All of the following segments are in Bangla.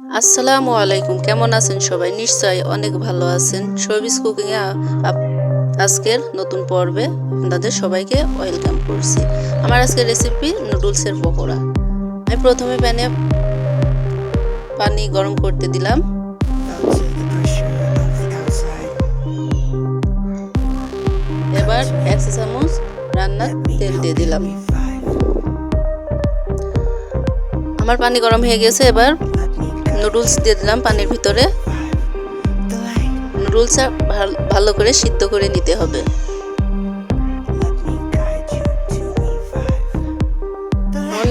আসসালামু আলাইকুম, কেমন আছেন সবাই? নিশ্চয়ই অনেক ভালো আছেন। শোবিস কুকিংয়ে আজকের নতুন পর্বে আপনাদের সবাইকে ওয়েলকাম করছি। আমার আজকের রেসিপি নুডলসের পকোড়া। আমি প্রথমে প্যানে পানি গরম করতে দিলাম. এবার এক চামচ রান্নার তেল দিয়ে দিলাম। আমার পানি গরম হয়ে গেছে, এবার নুডলস দিয়ে দিলাম পানির ভিতরে. নুডলসটা ভালো করে সিদ্ধ করে নিতে হবে।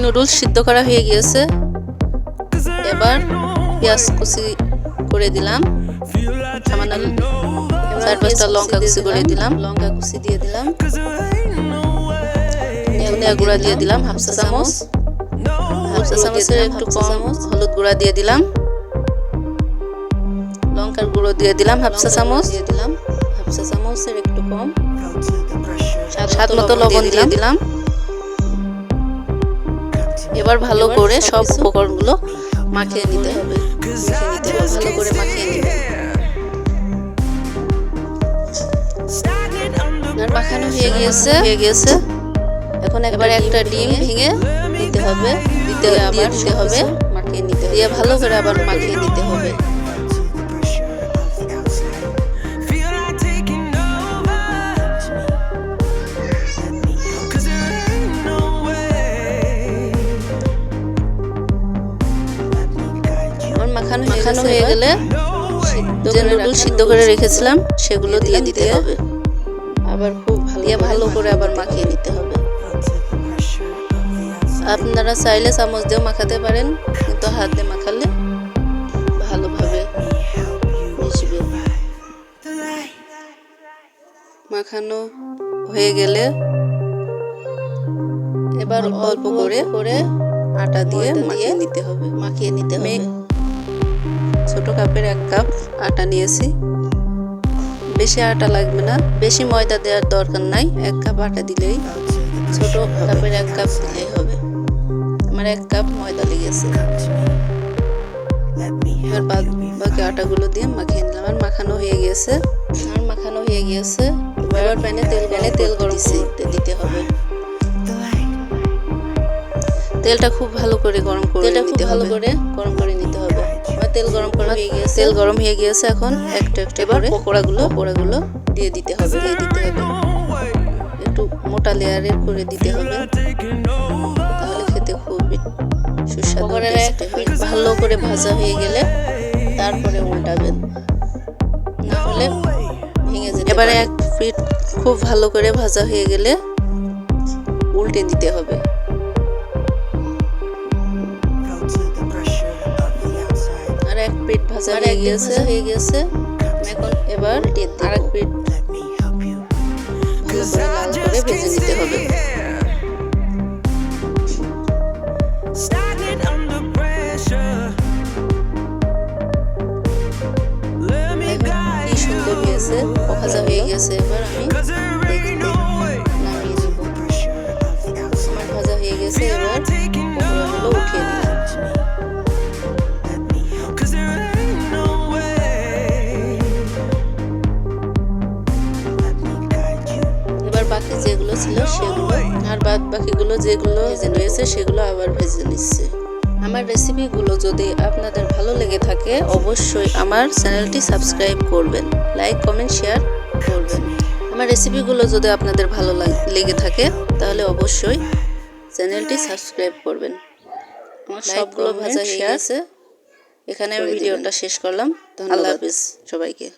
নুডলস সিদ্ধ করা হয়ে গিয়েছে। এবার পেঁয়াজ কুচি করে দিলাম। চার পাঁচটা লঙ্কা কুচি করে দিলাম। লঙ্কা কুচি দিয়ে দিলাম। ধনিয়া গুঁড়া দিয়ে দিলাম হাফ চা চামচ। হাফ চা চামচের একটু কম হলুদ গুঁড়া দিয়ে দিলাম। লঙ্কার গুঁড়ো দিয়ে দিলাম হাফ চা চামচ। দিয়ে দিলাম হাফ চা চামচের একটু কম. স্বাদ মতো লবণ দিয়ে দিলাম। এবার ভালো করে সব উপকরণগুলো মাখিয়ে নিতে হবে। ভালো করে মাখিয়ে নিতে হবে। আর মাখানো হয়ে গিয়েছে। হয়ে গিয়েছে। এখন একবার একটা ডিম ভেঙে দিতে হবে। দিতে আবার দিতে হবে মাখিয়ে নিতে দিয়ে ভালো করে আবার মাখিয়ে নিতে হবে। মাখানো মাখানো হয়ে গেলে যে নুডল সিদ্ধ করে রেখেছিলাম সেগুলো দিয়ে দিতে হবে। আবার খুব ভালো দিয়ে ভালো করে আবার মাখিয়ে নিতে হবে. আপনারা চাইলে চামচ দিয়েও মাখাতে পারেন কিন্তু হাতে মাখালে ভালোভাবে মিশবে। মাখানো হয়ে গেলে এবার অল্প করে করে আটা দিয়ে মাখিয়ে নিতে হবে। মাখিয়ে নিতে হবে। ছোট কাপের এক কাপ আটা নিয়েছি। বেশি আটা লাগবে না বেশি ময়দা দেওয়ার দরকার নাই এক কাপ আটা দিলেই ছোট কাপের এক কাপ দিলেই হবে। আমার এক কাপ ময়দা লেগেছে। এবার বাদ বাকি আটাগুলো দিয়ে মাখিয়ে নিলাম। আর মাখানো হয়ে গিয়েছে আর মাখানো হয়ে গিয়েছে এবার প্যানে তেল প্যানে তেল গরম দিতে হবে। তেলটা খুব ভালো করে গরম করে তেলটা খুব ভালো করে গরম করে নিতে হবে। তেল গরম করা হয়ে গিয়েছে। তেল গরম হয়ে গিয়েছে এখন একটা একটা এবার পকোড়াগুলো পকোড়াগুলো দিয়ে দিতে হবে। দিয়ে দিতে হবে। একটু মোটা লেয়ারের করে দিতে হবে। তাহলে খেতে খুবই সুস্বাদু ভালো করে ভাজা হয়ে গেলে তারপরে উল্টাবেন। না হলে ভেঙে যেতে এবারে এক পিঠ খুব ভালো করে ভাজা হয়ে গেলে উল্টে দিতে হবে। এক পিঠ ভাজা হয়ে গিয়েছে হয়ে গেছে। এখন এবার আর এক পিঠ. ভালো করে ভেজে নিতে হবে। কি সুন্দর হয়েছে? ভাজা হয়ে গেছে এবার আমি। বাদ বাকিগুলো যেগুলো ভেজে রয়েছে সেগুলো আবার ভেজে নিচ্ছে। আমার রেসিপিগুলো যদি আপনাদের ভালো লেগে থাকে অবশ্যই আমার চ্যানেলটি সাবস্ক্রাইব করবেন। লাইক কমেন্ট শেয়ার করবেন। আমার রেসিপিগুলো যদি আপনাদের ভালো লাগ- থাকে তাহলে অবশ্যই চ্যানেলটি সাবস্ক্রাইব করবেন। আমার সবগুলো ভাজা হয়ে গেছে। এখানে আমি ভিডিওটা শেষ করলাম। আল্লাহ হাফিজ সবাইকে।